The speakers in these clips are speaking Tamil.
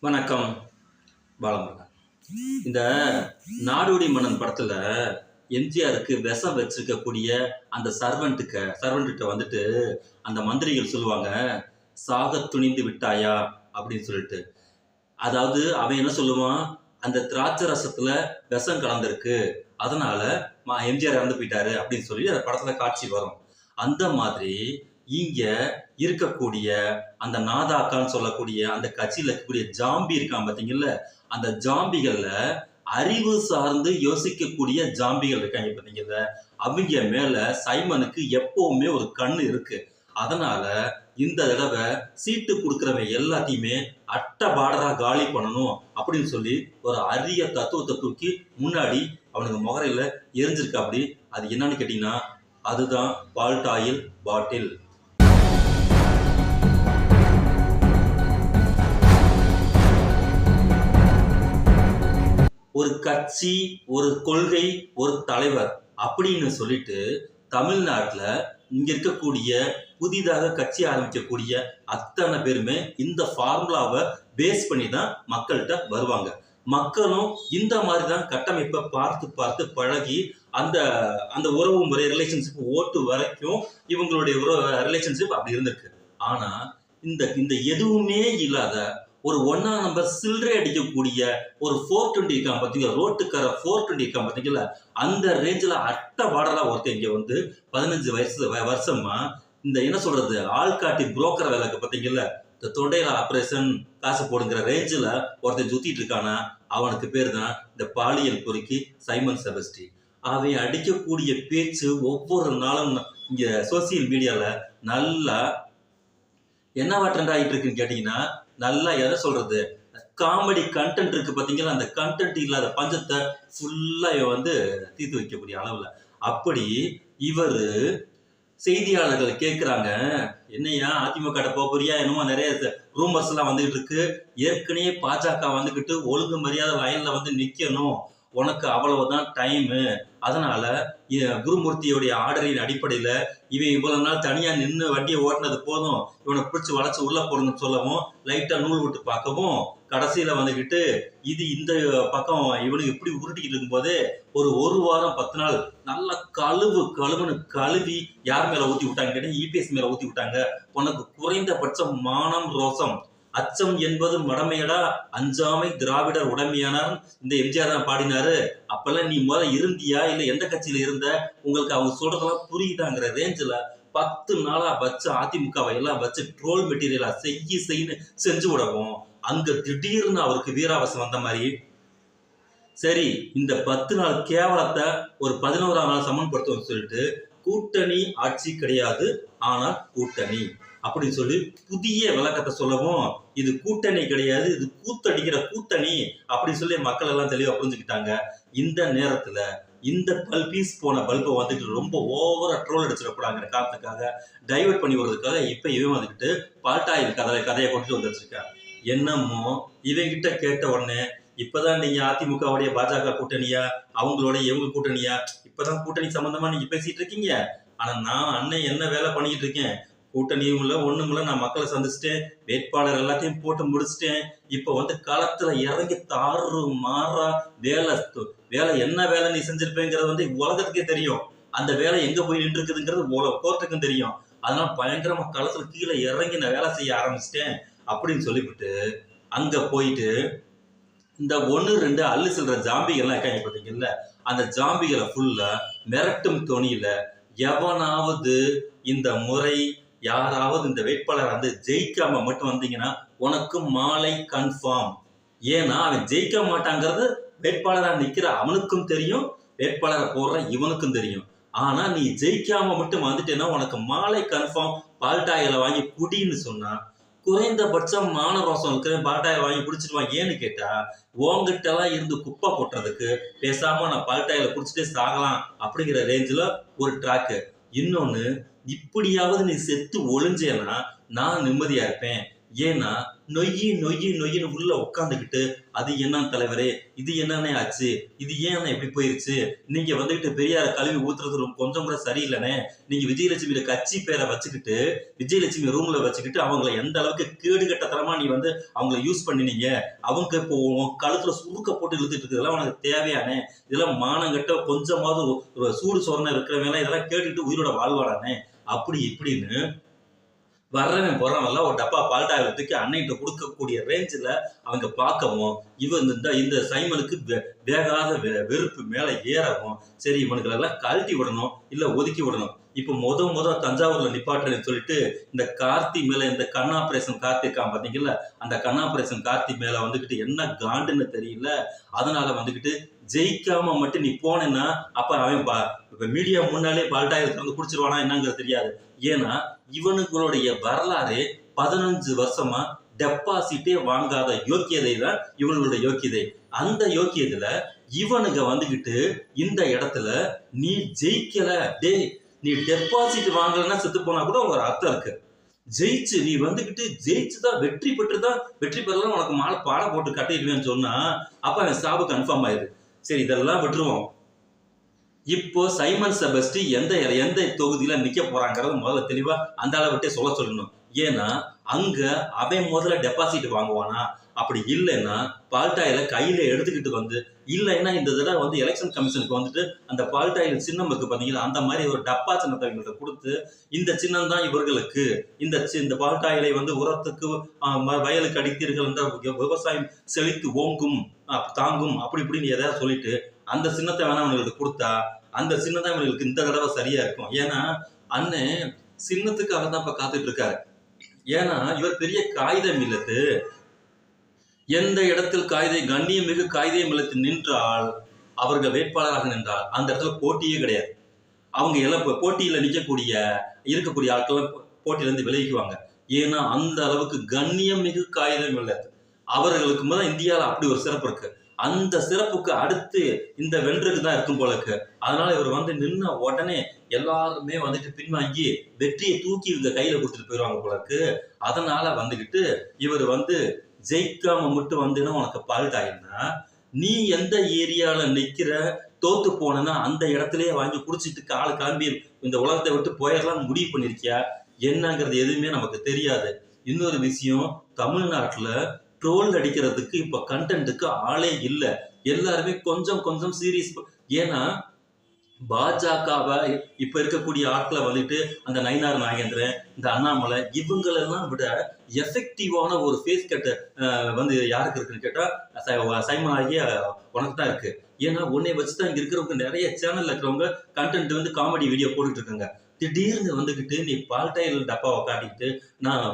வணக்கம் பாலமுருகன். இந்த நாடோடி மன்னன் படத்துல எம்ஜிஆருக்கு விஷம் வச்சிருக்கக்கூடிய அந்த சர்வெண்ட்டுக்கு சர்வெண்ட்டு வந்துட்டு அந்த மந்திரிகள் சொல்லுவாங்க சாக துணிந்து விட்டாயா? அப்படின்னு சொல்லிட்டு. அதாவது அவன் என்ன சொல்லுவான்? அந்த திராட்சை ரசத்துல விஷம் கலந்திருக்கு. அதனால மா- எம்ஜிஆர் இறந்து போயிட்டாரு அப்படின்னு சொல்லி அந்த படத்துல காட்சி வரும். அந்த மாதிரி இங்க இருக்கக்கூடிய அந்த நாதாக்கான்னு சொல்லக்கூடிய அந்த கட்சியில இருக்கக்கூடிய ஜாம்பி இருக்கான் பாத்தீங்கல்ல அந்த ஜாம்பிகள்ல அறிவு சார்ந்து யோசிக்கக்கூடிய ஜாம்பிகள் இருக்காங்க பாத்தீங்கல்ல அவங்க மேல சைமனுக்கு எப்பவுமே ஒரு கண்ணு இருக்கு. அதனால இந்த தடவை சீட்டு கொடுக்குறவன் எல்லாத்தையுமே அட்ட பார்டரா காலி பண்ணணும் அப்படின்னு சொல்லி ஒரு அரிய தத்துவத்தை தூக்கி முன்னாடி அவனுக்கு முகரையில எரிஞ்சிருக்கா அப்படி? அது என்னன்னு கேட்டீங்கன்னா அதுதான் பால்டாயில் பாட்டில். ஒரு கட்சி ஒரு கொள்கை ஒரு தலைவர் அப்படின்னு சொல்லிட்டு தமிழ்நாட்டில் இங்கே இருக்கக்கூடிய புதிதாக கட்சி ஆரம்பிக்கக்கூடிய அத்தனை பேருமே இந்த ஃபார்முலாவை பேஸ் பண்ணி தான் மக்கள்கிட்ட வருவாங்க. மக்களும் இந்த மாதிரி தான் கட்டமைப்பை பார்த்து பார்த்து பழகி அந்த அந்த உறவு முறை ரிலேஷன்ஷிப் ஓட்டு வரைக்கும் இவங்களுடைய உறவு ரிலேஷன்ஷிப் அப்படி இருந்திருக்கு. ஆனால் இந்த இந்த எதுவுமே இல்லாத ஒரு ஒன்னா நம்பர் சில்லறை அடிக்கக்கூடிய ஒரு ஃபோர் டுவெண்ட்டி இருக்கான் பார்த்தீங்களா ரோட்டுக்கார ஃபோர் டுவெண்ட்டி இருக்கான் பார்த்தீங்களா அந்த ரேஞ்சில் அட்ட பாடலா ஒருத்தன் இங்கே வந்து பதினஞ்சு வயசு வ- வருஷமா இந்த என்ன சொல்றது? ஆள்காட்டி புரோக்கர் வேலைக்கு பார்த்தீங்களா இந்த தொண்டையில ஆப்ரேஷன் காசு போடுங்கிற ரேஞ்சில் ஒருத்தன் சுத்திட்டு இருக்கானா? அவனுக்கு பேர் தான் இந்த பாலியல் பொறுக்கி சைமன் செபஸ்டி. அவை அடிக்கக்கூடிய பேச்சு ஒவ்வொரு நாளும் இங்கே சோசியல் மீடியாவில் நல்லா என்னவா ட்ரெண்ட் ஆகிட்டு இருக்குன்னு கேட்டீங்கன்னா நல்லா எதை சொல்றது? காமெடி கண்டென்ட் இருக்கு பாத்தீங்களா? அந்த கண்டென்ட் இல்லாத பஞ்சத்தை ஃபுல்லாக வந்து தீர்த்து வைக்கக்கூடிய அளவில். அப்படி இவர் செய்தியாளர்கள் கேட்குறாங்க என்னையா அதிமுக கிட்ட போக போறியா? என்னமோ நிறைய ரூமர்ஸ் எல்லாம் வந்துகிட்டு இருக்கு ஏற்கனவே பாஜக வந்துகிட்டு ஒழுங்கு மரியாதை லைன்ல வந்து நிக்கணும். உனக்கு அவ்வளவுதான் டைமு அதனால குருமூர்த்தியுடைய ஆர்டரின் அடிப்படையில் இவன் இவ்வளவு நாள் தனியாக நின்று வண்டியை ஓட்டுனது போதும். இவனை பிடிச்சி வளைச்சு உள்ள போடுங்கன்னு சொல்லவும் லைட்டாக நூல் விட்டு பார்க்கவும் கடைசியில் வந்துக்கிட்டு இது இந்த பக்கம் இவனுக்கு இப்படி உருட்டிக்கிட்டு இருக்கும்போது ஒரு ஒரு வாரம் பத்து நாள் நல்லா கழுவு கழுவுன்னு கழுவி யார் மேலே ஊற்றி விட்டாங்க கேட்டால் இபிஎஸ் மேலே ஊற்றி விட்டாங்க. உனக்கு குறைந்தபட்சம் மானம் ரோசம் அச்சம் என்பது மடமையடா அஞ்சாமை திராவிடர் உடமையானார் இந்த எம்ஜிஆர் தான் பாடினாரு. அப்பெல்லாம் நீ முதல்ல இருந்தியா? இல்ல எந்த கட்சியில இருந்த? உங்களுக்கு அவங்க சொல்றதெல்லாம் புரியுதாங்கிற ரேஞ்சில் பத்து நாளா வச்சு அதிமுகவை எல்லாம் வச்சு ட்ரோல் மெட்டீரியலா செய்யி செய்யு செஞ்சு விடவும் அங்க திடீர்னு அவருக்கு வீராவசம் வந்த மாதிரி. சரி இந்த பத்து நாள் கேவலத்தை ஒரு பதினோராம் நாள் சமன்படுத்துவோம் சொல்லிட்டு கூட்டணி ஆட்சி கிடையாது. ஆனால் கூட்டணி. அப்படின்னு சொல்லி புதிய விளக்கத்தை சொல்லவும் இது கூட்டணி கிடையாது இது கூத்தடிக்கிற கூட்டணி அப்படின்னு சொல்லி மக்கள் எல்லாம் தெளிவாக புரிஞ்சுக்கிட்டாங்க. இந்த நேரத்துல இந்த பல்பீஸ் போன பல்பை வந்துட்டு ரொம்ப ஓவரா ட்ரோல் அடிச்சிடக்கூடாங்கிற காரணத்துக்காக டைவர்ட் பண்ணி விடுறதுக்காக இப்ப இவன் வந்துக்கிட்டு பால்டாயில் கதை கதையை கொண்டுட்டு வந்து வச்சிருக்கான். என்னமோ இவங்கிட்ட கேட்ட உடனே இப்பதான் நீங்க அதிமுகவுடைய பாஜக கூட்டணியா அவங்களோட இவங்க கூட்டணியா இப்பதான் கூட்டணி சம்பந்தமா நீங்க பேசிட்டு இருக்கீங்க. ஆனா நான் அண்ணன் என்ன வேலை பண்ணிக்கிட்டு இருக்கேன்? கூட்டணியும் இல்லை ஒன்றும் இல்லை. நான் மக்களை சந்திச்சிட்டேன். வேட்பாளர் எல்லாத்தையும் போட்டு முடிச்சிட்டேன். இப்போ வந்து களத்தில் இறங்கி தாறு மாறா வேலை வேலை என்ன வேலை நீ செஞ்சிருப்பேங்கிறது வந்து உலகத்துக்கே தெரியும். அந்த வேலை எங்கே போய் நின்று இருக்குதுங்கிறது உல- கோர்ட்டுக்கும் தெரியும். அதனால பயங்கரமாக களத்தில் கீழே இறங்கி நான் வேலை செய்ய ஆரம்பிச்சிட்டேன் அப்படின்னு சொல்லிவிட்டு அங்கே போயிட்டு இந்த ஒன்று ரெண்டு அள்ளு செல்ற ஜாம்பிகள்லாம் இருக்காங்க பார்த்தீங்கல்ல அந்த ஜாம்பிகளை ஃபுல்லாக மிரட்டும் தொனியில எவனாவது இந்த முறை யாராவது இந்த வேட்பாளர் வந்து ஜெயிக்காம மட்டும் வந்தீங்கன்னா உனக்கு மாலை கன்ஃபார்ம் ஏன்னா அவன் ஜெயிக்க மாட்டாங்கிறது வேட்பாளராக நிற்கிற அவனுக்கும் தெரியும் வேட்பாளரை போடுற இவனுக்கும் தெரியும். ஆனா நீ ஜெயிக்காம மட்டும் வந்துட்டேன்னா உனக்கு மாலை கன்ஃபார்ம் பால்டாயில வாங்கி குடின்னு சொன்னா குறைந்தபட்சம் மான ரோசம் இருக்கிற பால்டாயை வாங்கி குடிச்சிருவான் ஏன்னு கேட்டா உங்ககிட்ட எல்லாம் இருந்து குப்பை கொட்டுறதுக்கு பேசாம நான் பால்டாயில குடிச்சிட்டே சாகலாம் அப்படிங்கிற ரேஞ்சில் ஒரு ட்ராக்கு இன்னொன்று இப்படியாவது நீ செத்து ஒளிஞ்சேன்னா நான் நிம்மதியா இருப்பேன். ஏன்னா நொய்யி நொய்யி நொய்யின்னு உள்ள உட்காந்துக்கிட்டு அது என்ன தலைவரே இது என்னன்னே ஆச்சு? இது ஏன் இப்படி போயிருச்சு? நீங்க வந்துகிட்டு பெரியார கழுவி ஊத்துறது ரொம்ப கொஞ்சம் கூட சரியில்லைனே. நீங்க விஜயலட்சுமியில கட்சி பேரை வச்சுக்கிட்டு விஜயலட்சுமி ரூம்ல வச்சுக்கிட்டு அவங்கள எந்த அளவுக்கு கேடு கட்டத்தனமா நீ வந்து அவங்கள யூஸ் பண்ணினீங்க? அவங்க இப்போ கழுத்துல சுருக்க போட்டு இழுத்துட்டு இருக்கிறதெல்லாம் உனக்கு தேவையானே. இதெல்லாம் மானங்கட்ட கொஞ்சமாவது ஒரு- சூடு சொரணை இருக்கிறவங்க இதெல்லாம் கேட்டுட்டு உயிரோட வாழ்வாடானே அப்படி இப்படின்னு வர்றவன் போறவன்லாம் ஒரு டப்பா பால்டாவில் தூக்கி அன்னைகிட்ட கொடுக்கக்கூடிய ரேஞ்சில் அவங்க பார்க்கவும் இவன் இந்த இந்த சைமனுக்கு வே- வேகாத வெ- வெறுப்பு மேலே ஏறவும் சரி இவனுங்களெல்லாம் கழட்டி விடணும் இல்லை ஒதுக்கி விடணும். இப்போ முத முத தஞ்சாவூர்ல நிப்பாட்டுறேன்னு சொல்லிட்டு இந்த கார்த்தி மேல இந்த கண் ஆபரேஷன் கார்த்தி இருக்கான் பாத்தீங்கல்ல? அந்த கண் ஆபரேஷன் கார்த்தி மேல வந்துகிட்டு என்ன காண்டுன்னு தெரியல. அதனால வந்துகிட்டு ஜெயிக்காம மட்டும் நீ போனேன்னா அப்ப அவன் பா இப்ப மீடியா முன்னாலே பால்டாயில் வந்து குடிச்சிருவானா என்னங்கிறது தெரியாது. ஏன்னா இவனுங்களுடைய வரலாறு பதினஞ்சு வருஷமா டெபாசிட்டே வாங்காத யோக்கியதை தான் இவனுங்களுடைய யோக்கியதை. அந்த யோக்கியதுல இவனுங்க வந்துகிட்டு இந்த இடத்துல நீ ஜெயிக்கல டேய் நீ டெபாசிட் வாங்கலன்னா செத்து போனா கூட ஒரு அர்த்தம் இருக்கு. ஜெயிச்சு நீ வந்துகிட்டு ஜெயிச்சு தான் வெற்றி பெற்று தான் வெற்றி பெறலாம் உனக்கு மாலை பாட போட்டு கட்டிடுவேன்னு சொன்னா அப்ப அவன் சாபு கன்ஃபார்ம் ஆயிடுது சரி இதெல்லாம் விட்டுருவோம். இப்போ சைமன் செபஸ்டி எந்த எந்த தொகுதியில நிக்க போறாங்கிறத முதல்ல தெளிவா அந்த அளவுட்டே சொல்ல சொல்லணும். ஏன்னா அங்க அவன் முதல்ல டெபாசிட் வாங்குவானா? அப்படி இல்லைன்னா பால்டாயில கையில எடுத்துக்கிட்டு வந்து இல்லைன்னா இந்த தடவை வந்து எலெக்ஷன் கமிஷனுக்கு வந்துட்டு அந்த பால்டாயில் சின்னம் இருக்கு பாத்தீங்களா? அந்த மாதிரி ஒரு டப்பா சின்னத்தை இவங்கள்ட்ட கொடுத்து இந்த சின்னம் தான் இவர்களுக்கு. இந்த சி- இந்த பால்டாயிலை வந்து உரத்துக்கு வயலுக்கு அடித்தீர்கள் என்ற விவசாயம் செழித்து ஓங்கும் தாங்கும் அப்படி இப்படின்னு எதாவது சொல்லிட்டு அந்த சின்னத்தை வேணா அவங்களுக்கு கொடுத்தா அந்த சின்னம் தான் இவங்களுக்கு இந்த தடவை சரியா இருக்கும். ஏன்னா அண்ணன் சின்னத்துக்காக தான் இப்ப காத்துட்டு இருக்காரு. ஏன்னா இவர் பெரிய காகிதம் இல்லத்து எந்த இடத்தில் காகிதை கண்ணியம் மிகு காகிதம் இல்லத்து நின்றால் அவர்கள் வேட்பாளராக நின்றால் அந்த இடத்துல போட்டியே கிடையாது. அவங்க எல்லாம் போட்டியில் நிற்கக்கூடிய இருக்கக்கூடிய ஆட்கள்லாம் போட்டியிலேருந்து விலகிக்குவாங்க. ஏன்னா அந்த அளவுக்கு கண்ணியம் மிகு காகிதம் இல்லத்து அவர்களுக்கு முதல் இந்தியாவில் அப்படி ஒரு சிறப்பு இருக்கு. அந்த சிறப்புக்கு அடுத்து இந்த வென்றுக்கு தான் இருக்கும் போல இருக்கு. அதனால இவர் வந்து நின்ன உடனே எல்லாருமே வந்துட்டு பின்வாங்கி வெற்றியை தூக்கி இவங்க கையில கொடுத்துட்டு போயிடுவாங்க போல இருக்கு. அதனால வந்துகிட்டு இவர் வந்து ஜெயிக்காம மட்டும் வந்தேன்னா உனக்கு பழுதாயிருந்தா நீ எந்த ஏரியால நிக்கிற தோத்து போனேன்னா அந்த இடத்துலயே வாங்கி குடிச்சிட்டு கால் கிளம்பி இந்த உலகத்தை விட்டு போயிடலாம் முடிவு பண்ணிருக்கியா? என்னங்கிறது எதுவுமே நமக்கு தெரியாது. இன்னொரு விஷயம் தமிழ்நாட்டுல ட்ரோல் அடிக்கிறதுக்கு இப்ப கண்டென்ட்டுக்கு ஆளே இல்லை. எல்லாருமே கொஞ்சம் கொஞ்சம் சீரியஸ் ஏன்னா பாஜகவை இப்ப இருக்கக்கூடிய ஆட்களை வந்துட்டு அந்த நயினார் நாகேந்திரன் இந்த அண்ணாமலை இவங்களெல்லாம் விட எஃபெக்டிவான ஒரு ஃபேஸ் கட்ட வந்து யாருக்கு இருக்குன்னு கேட்டால் சை- சைமன் ஆகிய உனக்கு தான் இருக்கு. ஏன்னா உன்னை வச்சு தான் இங்க இருக்கிறவங்க நிறைய சேனல்ல இருக்கிறவங்க கண்டென்ட் வந்து காமெடி வீடியோ போட்டுட்டு இருக்காங்க. திடீர்னு வந்துகிட்டு நீ பால்டைல் டப்பாவை காட்டிக்கிட்டு நான்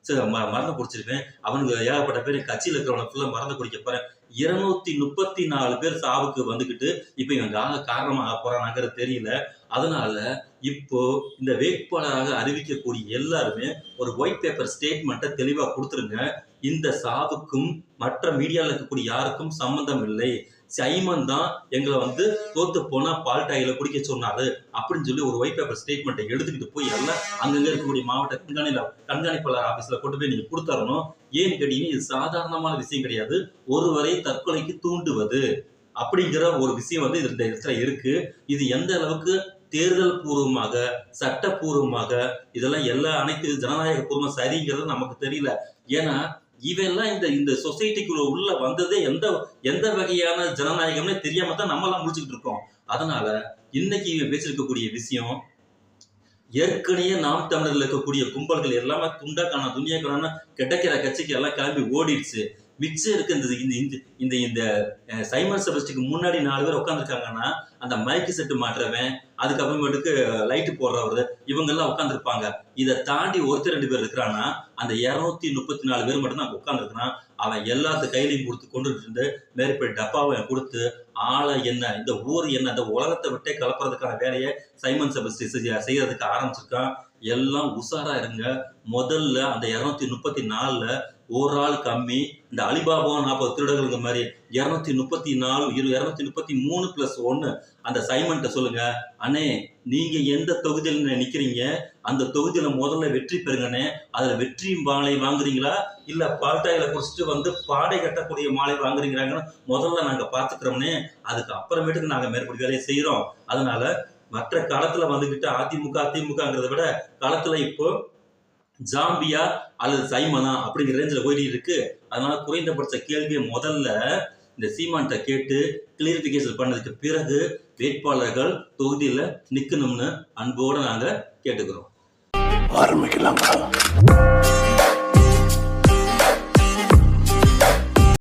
சரி, ம- மருந்து குடிச்சிருக்கேன் அவனுக்கு ஏகப்பட்ட பேர் கட்சியில் இருக்கிறவனை ஃபுல்லாக மருந்து குடிக்க போறேன். இருநூத்தி முப்பத்தி நாலு பேர் சாவுக்கு வந்துகிட்டு இப்போ இவன் காக காரணமாக போறானாங்கிறது தெரியல. அதனால இப்போ இந்த வேட்பாளராக அறிவிக்கக்கூடிய எல்லாருமே ஒரு ஒயிட் பேப்பர் ஸ்டேட்மெண்ட்டை தெளிவாக கொடுத்துருங்க. இந்த சாவுக்கும் மற்ற மீடியாவில் இருக்கக்கூடிய யாருக்கும் சம்மந்தம் இல்லை. சைமன் தான் எங்களை வந்து தோத்து போனா பால்டாயில குடிக்க சொன்னாரு அப்படின்னு சொல்லி ஒரு ஒயிட் பேப்பர் ஸ்டேட்மெண்ட்டை எடுத்துக்கிட்டு போய் எல்லாம் அங்கங்க இருக்கக்கூடிய மாவட்ட கண்காணில கண்காணிப்பாளர் ஆபீஸ்ல கொண்டு போய் நீங்க கொடுத்தரணும். ஏன்னு கேட்டீங்கன்னா இது சாதாரணமான விஷயம் கிடையாது. ஒருவரை தற்கொலைக்கு தூண்டுவது அப்படிங்கிற ஒரு விஷயம் வந்து இந்த இடத்துல இருக்கு. இது எந்த அளவுக்கு தேர்தல் பூர்வமாக சட்டப்பூர்வமாக இதெல்லாம் எல்லா அனைத்து ஜனநாயக பூர்வம் சரிங்கிறது நமக்கு தெரியல. ஏன்னா இதெல்லாம் இந்த இந்த சொசைட்டிக்குள்ள உள்ள வந்ததே எந்த எந்த வகையான ஜனநாயகம்னே தெரியாம தான் நம்ம எல்லாம் முடிச்சுக்கிட்டு இருக்கோம். அதனால இன்னைக்கு இவன் பேசியிருக்கக்கூடிய விஷயம் ஏற்கனவே நாம் தமிழர்ல இருக்கக்கூடிய கும்பல்கள் எல்லாமே துண்டா காணா துணியா காணா கிடைக்கிற கட்சிக்கு எல்லாம் கிளம்பி ஓடிடுச்சு. மிச்சம் இருக்கு இந்த இந்த இந்த இந்த சைமன் செபஸ்டிக்கு முன்னாடி நாலு பேர் உட்காந்துருக்காங்கன்னா அந்த மைக்கு செட்டு மாட்டுறவன் அதுக்கப்புறமேட்டுக்கு லைட்டு போடுறவர் இவங்கெல்லாம் உட்காந்துருப்பாங்க இதை தாண்டி ஒருத்தர் ரெண்டு பேர் இருக்கிறான்னா அந்த இரநூத்தி முப்பத்தி நாலு பேர் மட்டும் தான் உட்காந்துருக்கிறான் அவன் எல்லாத்து கையிலையும் கொடுத்து கொண்டுட்டு இருந்து மேற்படி டப்பாவை கொடுத்து ஆளை என்ன இந்த ஊர் என்ன இந்த உலகத்தை விட்டே கலப்புறதுக்கான வேலையை சைமன் செபஸ்டி செய்ய- செய்யறதுக்கு ஆரம்பிச்சிருக்கான். எல்லாம் உஷாரா இருங்க. முதல்ல அந்த இரநூத்தி முப்பத்தி நாலுல ஒரு ஆள் கம்மி. இந்த அலிபாபா நாற்பது திருடர்களுங்க மாதிரி இரநூத்தி முப்பத்தி நாலு இரு இரநூத்தி முப்பத்தி மூணு பிளஸ் ஒன்று அந்த சைமன்ட்ட சொல்லுங்க அண்ணே நீங்க எந்த தொகுதியில் நிற்கிறீங்க அந்த தொகுதியில முதல்ல வெற்றி பெறுங்கண்ணே. அதில் வெற்றி மாலை வாங்குறீங்களா? இல்லை பால்டாயில் குடிச்சிட்டு வந்து பாடை கட்டக்கூடிய மாலை வாங்குறீங்களாங்கன்னு முதல்ல நாங்கள் பார்த்துக்கிறோம்னே. அதுக்கு அப்புறமேட்டுக்கு நாங்கள் மேற்படி வேலையை செய்கிறோம் அதனால மற்ற காலத்தில் வந்துக்கிட்டு அதிமுக அதிமுகங்கிறத விட காலத்தில் இப்போ ஜாம்பியா அல்லது சைமனா அப்படிங்கிற ரேஞ்சில் போயிட்டு இருக்கு. அதனால குறைந்தபட்ச கேள்வியை முதல்ல இந்த சீமான்கிட்ட கேட்டு கிளியரிஃபிகேஷன் பண்ணதுக்கு பிறகு வேட்பாளர்கள் தொகுதியில் நிற்கணும்னு அன்போடு நாங்கள் கேட்டுக்கிறோம். ஆரம்பிக்கலாமா